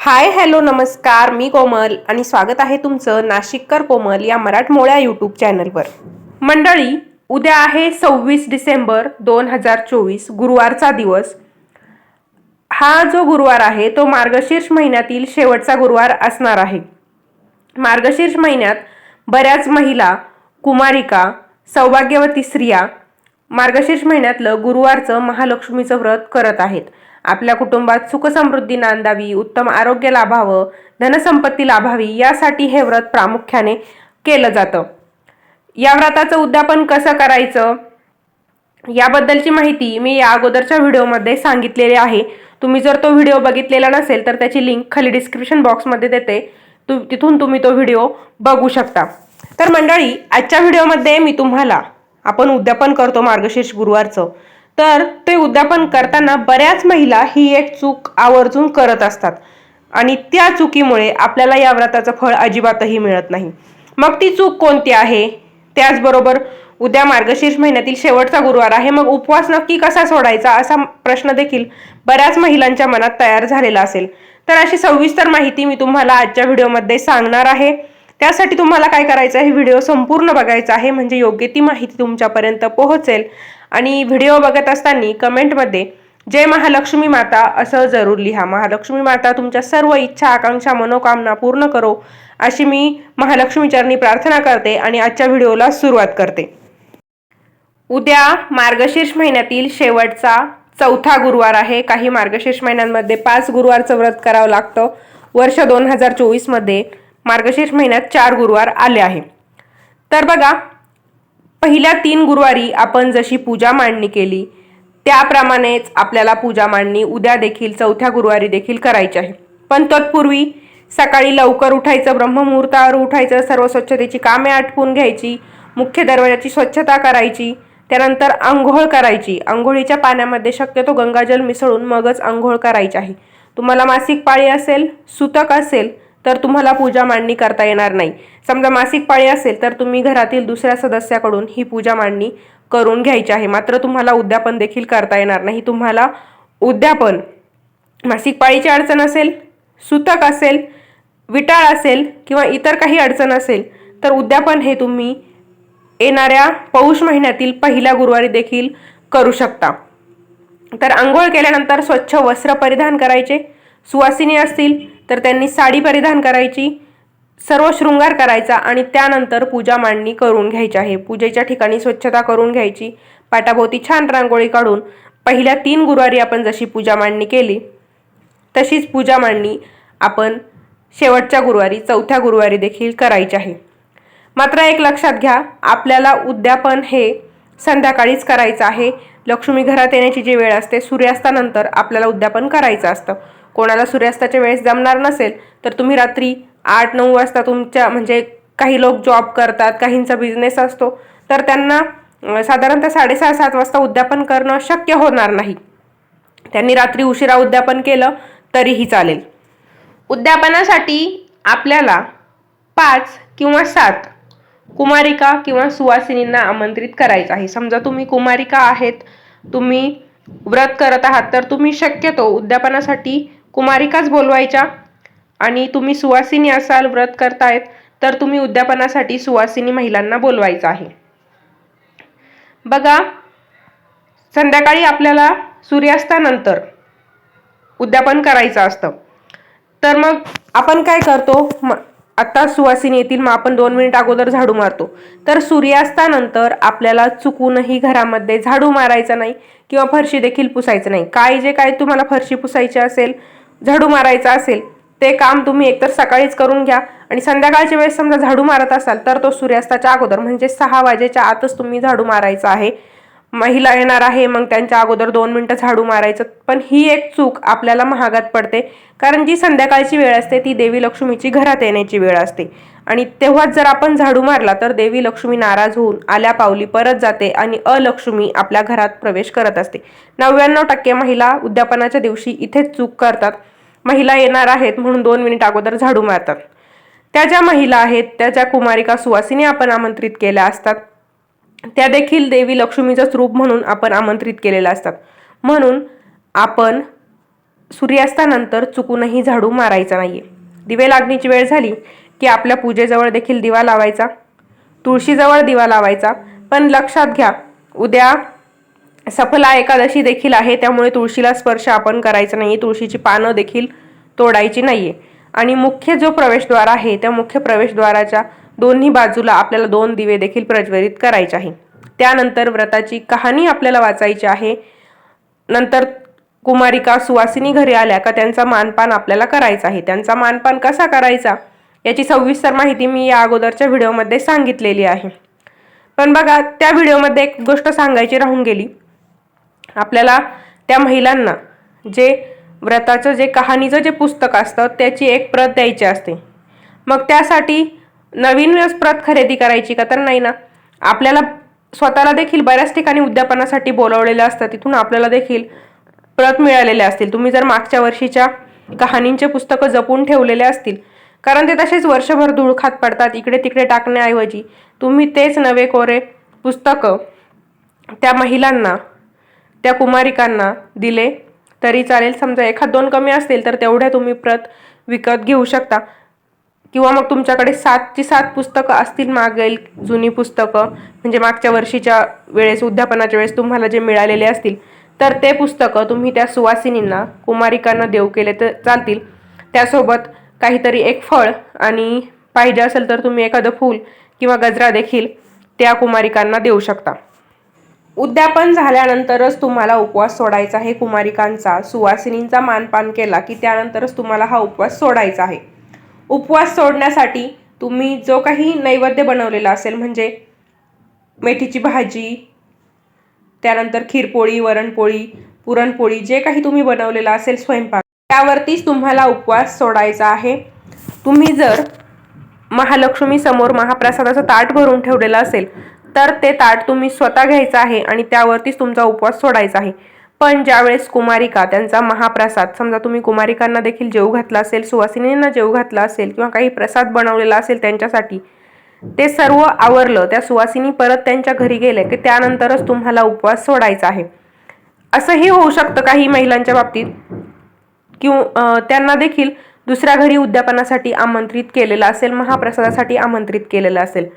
Hi hello नमस्कार. मी कोमल आणि स्वागत आहे तुमचं नाशिककर कोमल या मराठमोळ्या यूट्यूब चॅनलवर. मंडळी उद्या आहे सव्वीस डिसेंबर दोन हजार चोवीस गुरुवारचा दिवस. हा जो गुरुवार आहे तो मार्गशीर्ष महिन्यातील शेवटचा गुरुवार असणार आहे. मार्गशीर्ष महिन्यात बऱ्याच महिला कुमारिका सौभाग्यवती स्त्रिया मार्गशीर्ष महिन्यातलं गुरुवारचं महालक्ष्मीचं व्रत करत आहेत. आपल्या कुटुंबात सुखसमृद्धी नांदावी उत्तम आरोग्य लाभावं धनसंपत्ती लाभावी यासाठी हे व्रत प्रामुख्याने केलं जातं. या व्रताचं उद्यापन कसं करायचं? याबद्दलची माहिती मी या अगोदरच्या व्हिडिओमध्ये सांगितलेली आहे. तुम्ही जर तो व्हिडिओ बघितलेला नसेल तर त्याची लिंक खाली डिस्क्रिप्शन बॉक्समध्ये देते. तु तिथून तुम्ही तो व्हिडिओ बघू शकता. तर मंडळी आजच्या व्हिडिओमध्ये मी तुम्हाला आपण उद्यापन करतो मार्गशीर्ष गुरुवारचं. तर ते उद्यापन करताना बऱ्याच महिला ही एक चूक आवर्जून करत असतात. आणि त्या चुकीमुळे आपल्याला या व्रताचं फळ अजिबातही मिळत नाही. मग ती चूक कोणती आहे? त्याचबरोबर उद्या मार्गशीर्ष महिन्यातील शेवटचा गुरुवार आहे. मग उपवास नक्की कसा सोडायचा असा प्रश्न देखील बऱ्याच महिलांच्या मनात तयार झालेला असेल. तर अशी सविस्तर माहिती मी तुम्हाला आजच्या व्हिडिओमध्ये सांगणार आहे. त्यासाठी तुम्हाला काय करायचं आहे? व्हिडिओ संपूर्ण बघायचा आहे. म्हणजे योग्य ती माहिती तुमच्यापर्यंत पोहोचेल. आणि व्हिडिओ बघत असताना कमेंटमध्ये जय महालक्ष्मी माता असं जरूर लिहा. महालक्ष्मी माता तुमच्या सर्व इच्छा आकांक्षा मनोकामना पूर्ण करो अशी मी महालक्ष्मी चरणी प्रार्थना करते आणि आजच्या व्हिडिओला सुरुवात करते. उद्या मार्गशीर्ष महिन्यातील शेवटचा चौथा गुरुवार आहे. काही मार्गशीर्ष महिन्यांमध्ये पाच गुरुवारचं व्रत करावं लागतं. वर्ष दोन हजार चोवीसमध्ये मार्गशीर्ष महिन्यात चार गुरुवार आले आहे. तर बघा पहिल्या तीन गुरुवारी आपण जशी पूजा मांडणी केली त्याप्रमाणेच आपल्याला पूजा मांडणी उद्या देखील चौथ्या गुरुवारी देखील करायची आहे. पण तत्पूर्वी सकाळी लवकर उठायचं ब्रह्ममुहूर्तावर उठायचं सर्व स्वच्छतेची कामे आटपून घ्यायची मुख्य दरवाजाची स्वच्छता करायची त्यानंतर आंघोळ करायची. आंघोळीच्या पाण्यामध्ये शक्यतो गंगाजल मिसळून मगच आंघोळ करायची आहे. तुम्हाला मासिक पाळी असेल सुतक असेल तर तुम्हाला पूजा मांडणी करता येणार नाही. समजा मासिक पाळी असेल तर तुम्ही घरातील दुसऱ्या सदस्याकडून ही पूजा मांडणी करून घ्यायची आहे. मात्र तुम्हाला उद्यापन देखील करता येणार नाही. तुम्हाला उद्यापन मासिक पाळीची अडचण असेल सुतक असेल विटाळ असेल किंवा इतर काही अडचण असेल तर उद्यापन हे तुम्ही येणाऱ्या पौष महिन्यातील पहिल्या गुरुवारी देखील करू शकता. तर आंघोळ केल्यानंतर स्वच्छ वस्त्र परिधान करायचे. सुवासिनी असतील तर त्यांनी साडी परिधान करायची सर्व शृंगार करायचा आणि त्यानंतर पूजा मांडणी करून घ्यायची आहे. पूजेच्या ठिकाणी स्वच्छता करून घ्यायची. पाटाभोवती छान रांगोळी काढून पहिल्या तीन गुरुवारी आपण जशी पूजा मांडणी केली तशीच पूजा मांडणी आपण शेवटच्या गुरुवारी चौथ्या गुरुवारी देखील करायची आहे. मात्र एक लक्षात घ्या आपल्याला उद्यापन हे संध्याकाळीच करायचं आहे. लक्ष्मी घरात येण्याची जी वेळ असते सूर्यास्तानंतर आपल्याला उद्यापन करायचं असतं. कोणाला सूर्यास्ताच्या वेळेस जमणार नसेल तर तुम्ही रात्री आठ नऊ वाजता तुमच्या म्हणजे काही लोक जॉब करतात काहींचा बिझनेस असतो तर त्यांना साधारणतः साडेसहा सात वाजता उद्यापन करणं शक्य होणार नाही. त्यांनी रात्री उशिरा उद्यापन केलं तरीही चालेल. उद्यापनासाठी आपल्याला पाच किंवा सात कुमारिका किंवा सुवासिनींना आमंत्रित करायचं आहे. समजा तुम्ही कुमारिका आहेत तुम्ही व्रत करत आहात तर तुम्ही शक्यतो उद्यापनासाठी कुमारिकाच बोलवायच्या. आणि तुम्ही सुवासिनी असाल व्रत करतायत तर तुम्ही उद्यापनासाठी सुवासिनी महिलांना बोलवायचं आहे. बघा संध्याकाळी आपल्याला सूर्यास्तानंतर उद्यापन करायचं असतं. तर मग आपण काय करतो? म आत्ता सुवासिनी येतील मग आपण दोन मिनिट अगोदर झाडू मारतो. तर सूर्यास्तानंतर आपल्याला चुकूनही घरामध्ये झाडू मारायचा नाही किंवा फरशी देखील पुसायचं नाही. काय जे काय तुम्हाला फरशी पुसायची असेल झाडू मारायचा असेल ते काम तुम्ही एकतर सकाळीच करून घ्या. आणि संध्याकाळच्या वेळेस समजा झाडू मारत असाल तर तो सूर्यास्ताच्या अगोदर म्हणजे सहा वाजेच्या आतच तुम्ही झाडू मारायचा आहे. महिला येणार आहे मग त्यांच्या अगोदर दोन मिनटं झाडू मारायचं. पण ही एक चूक आपल्याला महागात पडते कारण जी संध्याकाळची वेळ असते ती देवी लक्ष्मीची घरात येण्याची वेळ असते. आणि तेव्हाच जर आपण झाडू मारला तर देवी लक्ष्मी नाराज होऊन आल्या पावली परत जाते आणि अलक्ष्मी आपल्या घरात प्रवेश करत असते. नव्याण्णव टक्के महिला उद्यापनाच्या दिवशी इथेच चूक करतात. महिला येणार आहेत म्हणून दोन मिनिट अगोदर झाडू मारतात. त्या ज्या महिला आहेत त्या ज्या कुमारिका सुवासिनी आपण आमंत्रित केल्या असतात त्या देखील देवी लक्ष्मीचं रूप म्हणून आपण आमंत्रित केलेल्या असतात. म्हणून आपण सूर्यास्तानंतर चुकूनही झाडू मारायचा नाहीये. दिवे लागणीची वेळ झाली की आपल्या पूजेजवळ देखील दिवा लावायचा तुळशीजवळ दिवा लावायचा. पण लक्षात घ्या उद्या सफला एकादशी देखील आहे त्यामुळे तुळशीला स्पर्श आपण करायचा नाही तुळशीची पानं देखील तोडायची नाही आहे आणि मुख्य जो प्रवेशद्वार आहे त्या मुख्य प्रवेशद्वाराच्या दोन्ही बाजूला आपल्याला दोन दिवे देखील प्रज्वलित करायचे आहे. त्यानंतर व्रताची कहाणी आपल्याला वाचायची आहे. नंतर कुमारिका सुवासिनी घरी आल्या का त्यांचा मानपान आपल्याला करायचा आहे. त्यांचा मानपान कसा करायचा याची सविस्तर माहिती मी या अगोदरच्या व्हिडिओमध्ये सांगितलेली आहे. पण बघा त्या व्हिडिओमध्ये एक गोष्ट सांगायची राहून गेली. आपल्याला त्या महिलांना जे व्रताचं जे कहाणीचं जे पुस्तक असतं त्याची एक प्रत द्यायची असते. मग त्यासाठी नवीन प्रत खरेदी करायची का? तर नाही ना. आपल्याला स्वतःला देखील बऱ्याच ठिकाणी उद्यापनासाठी बोलवलेलं असतं. तिथून आपल्याला देखील प्रत मिळालेल्या असतील. तुम्ही जर मागच्या वर्षीच्या कहाणींचे पुस्तकं जपून ठेवलेले असतील. कारण ते तसेच वर्षभर धूळ खात पडतात इकडे तिकडे टाकण्याऐवजी. तुम्ही तेच नवे कोरे पुस्तकं त्या महिलांना त्या कुमारिकांना दिले तरी चालेल. समजा एखाद दोन कमी असतील तर तेवढ्या तुम्ही प्रत विकत घेऊ शकता. किंवा मग तुमच्याकडे सातची सात पुस्तकं असतील मागेल जुनी पुस्तकं म्हणजे मागच्या वर्षीच्या वेळेस उद्यापनाच्या वेळेस तुम्हाला जे मिळालेले असतील तर ते पुस्तकं तुम्ही त्या सुवासिनींना कुमारिकांना देऊ केले तर चालतील. त्यासोबत काहीतरी एक फळ आणि पाहिजे असेल तर तुम्ही एखादं फूल किंवा गजरा देखील त्या कुमारिकांना देऊ शकता. उद्यापन झाल्यानंतरच तुम्हाला उपवास सोडायचा आहे. कुमारिकांचा सुवासिनींचा मानपान केला की त्यानंतरच तुम्हाला हा उपवास सोडायचा आहे. उपवास सोडण्यासाठी तुम्ही जो काही नैवेद्य बनवलेला असेल म्हणजे मेथीची भाजी त्यानंतर खीरपोळी वरणपोळी पुरणपोळी जे काही तुम्ही बनवलेलं असेल स्वयंपाक त्यावरतीच तुम्हाला उपवास सोडायचा आहे. तुम्ही जर महालक्ष्मी समोर महाप्रसादाचं ताट भरून ठेवलेलं असेल तर ते ताट तुम्ही स्वतः घ्यायचं आहे आणि त्यावरतीच तुमचा उपवास सोडायचा आहे. पण ज्यावेळेस कुमारिका त्यांचा महाप्रसाद समजा तुम्ही कुमारिकांना देखील जेव घातला असेल सुवासिनींना जेव घातला असेल किंवा काही प्रसाद बनवलेला असेल त्यांच्यासाठी ते सर्व आवरलं त्या सुवासिनी परत त्यांच्या घरी गेले की त्यानंतरच तुम्हाला उपवास सोडायचा आहे. असंही होऊ शकतं काही महिलांच्या बाबतीत. किंवा त्यांना देखील दुसऱ्या घरी उद्यापनासाठी आमंत्रित केलेलं असेल महाप्रसादासाठी आमंत्रित केलेलं असेल.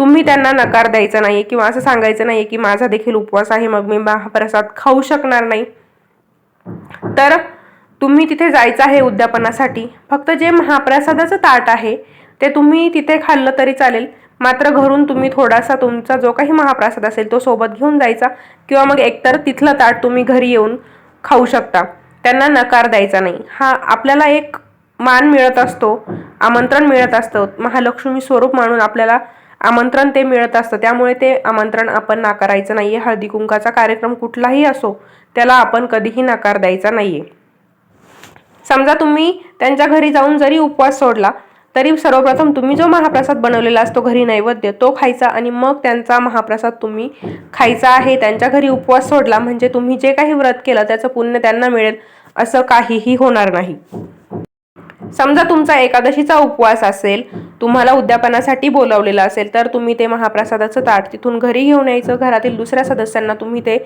तुम्ही त्यांना नकार द्यायचा नाही किंवा असं सांगायचं नाही की माझा देखील उपवास आहे मग मी महाप्रसाद खाऊ शकणार नाही. तर तुम्ही तिथे जायचं आहे उद्यापनासाठी. फक्त जे महाप्रसादाचं ताट आहे ते तुम्ही तिथे खाल्लं तरी चालेल. मात्र घरून तुम्ही थोडासा तुमचा जो काही महाप्रसाद असेल तो सोबत घेऊन जायचा किंवा मग एकतर तिथलं ताट तुम्ही घरी येऊन खाऊ शकता. त्यांना नकार द्यायचा नाही. हा आपल्याला एक मान मिळत असतो आमंत्रण मिळत असतं. महालक्ष्मी स्वरूप म्हणून आपल्याला आमंत्रण ते मिळत असतं. त्यामुळे ते आमंत्रण आपण नाकारायचं नाहीये. हळदी कुंकाचा कार्यक्रम कुठलाही असो त्याला आपण कधीही नकार द्यायचा नाही आहे समजा तुम्ही त्यांच्या घरी जाऊन जरी उपवास सोडला तरी सर्वप्रथम तुम्ही जो महाप्रसाद बनवलेला असतो घरी नैवेद्य तो खायचा आणि मग त्यांचा महाप्रसाद तुम्ही खायचा आहे त्यांच्या घरी उपवास सोडला म्हणजे तुम्ही जे काही व्रत केलं त्याचं पुण्य त्यांना मिळेल असं काहीही होणार नाही. समजा तुमचा एकादशीचा उपवास असेल तुम्हाला उद्यापनासाठी बोलावलेला असेल तर तुम्ही ते महाप्रसादाचं ताट तिथून घरी घेऊन यायचं. घरातील दुसऱ्या सदस्यांना तुम्ही ते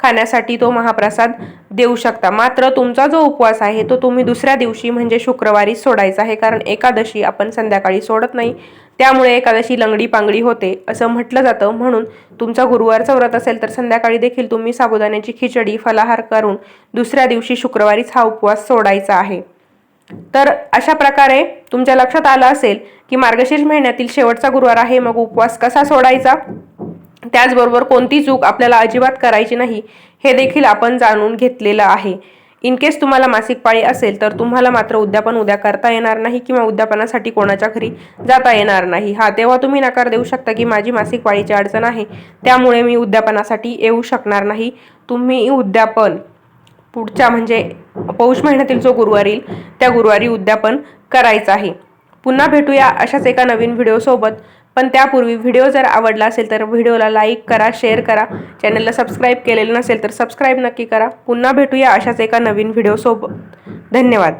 खाण्यासाठी तो महाप्रसाद देऊ शकता. मात्र तुमचा जो उपवास आहे तो तुम्ही दुसऱ्या दिवशी म्हणजे शुक्रवारी सोडायचा आहे. कारण एकादशी आपण संध्याकाळी सोडत नाही. त्यामुळे एकादशी लंगडी पांगडी होते असं म्हटलं जातं. म्हणून तुमचा गुरुवारचं व्रत असेल तर संध्याकाळी देखील तुम्ही साबुदाण्याची खिचडी फलाहार करून दुसऱ्या दिवशी शुक्रवारीच हा उपवास सोडायचा आहे. तर अशा प्रकारे तुमच्या लक्षात आलं असेल की मार्गशीर्ष महिन्यातील शेवटचा गुरुवार आहे मग उपवास कसा सोडायचा? त्याचबरोबर कोणती चूक आपल्याला अजिबात करायची नाही हे देखील आपण जाणून घेतलेलं आहे. इन केस तुम्हाला मासिक पाळी असेल तर तुम्हाला मात्र उद्यापन उद्या करता येणार नाही किंवा उद्यापनासाठी कोणाच्या घरी जाता येणार नाही. हा तेव्हा तुम्ही नकार देऊ शकता की माझी मासिक पाळीची अडचण आहे त्यामुळे मी उद्यापनासाठी येऊ शकणार नाही. तुम्ही उद्यापन पुढच्या म्हणजे पौष महिन्यातील जो गुरुवार येईल त्या गुरुवारी उद्यापन करायचं आहे. पुन्हा भेटूया अशाच एका नवीन व्हिडिओसोबत. पण त्यापूर्वी व्हिडिओ जर आवडला असेल तर व्हिडिओला लाईक करा शेअर करा. चॅनलला सबस्क्राईब केलेलं नसेल तर सबस्क्राईब नक्की करा. पुन्हा भेटूया अशाच एका नवीन व्हिडिओसोबत. धन्यवाद.